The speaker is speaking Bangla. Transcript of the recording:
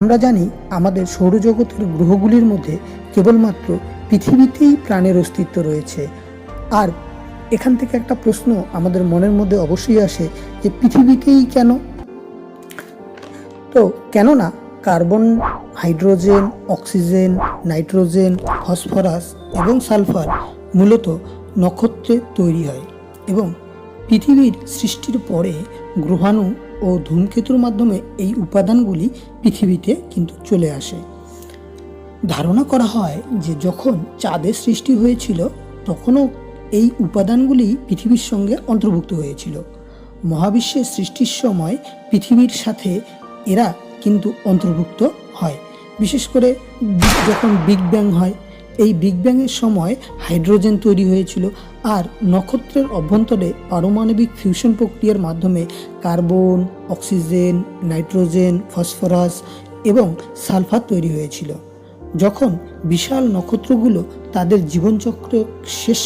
আমরা জানি আমাদের সৌরজগতের গ্রহগুলির মধ্যে কেবলমাত্র পৃথিবীতেই প্রাণের অস্তিত্ব রয়েছে। আর এখান থেকে একটা প্রশ্ন আমাদের মনের মধ্যে অবশ্যই আসে যে পৃথিবীতেই কেন? তো কেননা carbon, hydrogen, oxygen, nitrogen, phosphorus এবং সালফার মূলত নক্ষত্রে তৈরি হয় এবং পৃথিবীর সৃষ্টির পরে গ্রহাণু ও ধূমকেতুর মাধ্যমে এই উপাদানগুলি পৃথিবীতে কিন্তু চলে আসে। ধারণা করা হয় যে যখন চাঁদের সৃষ্টি হয়েছিল, তখনও এই উপাদানগুলি পৃথিবীর সঙ্গে অন্তর্ভুক্ত হয়েছিল। মহাবিশ্বের সৃষ্টির সময় পৃথিবীর সাথে এরা কিন্তু অন্তর্ভুক্ত হয়। বিশেষ করে যখন বিগ ব্যাং হয় এই বিগ ব্যাংয়ের সময় হাইড্রোজেন তৈরি হয়েছিল আর নক্ষত্রের অভ্যন্তরে পারমাণবিক ফিউশন প্রক্রিয়ার মাধ্যমে কার্বন, অক্সিজেন, নাইট্রোজেন, ফসফরাস এবং সালফার তৈরি হয়েছিল। যখন বিশাল নক্ষত্রগুলো তাদের জীবনচক্র শেষ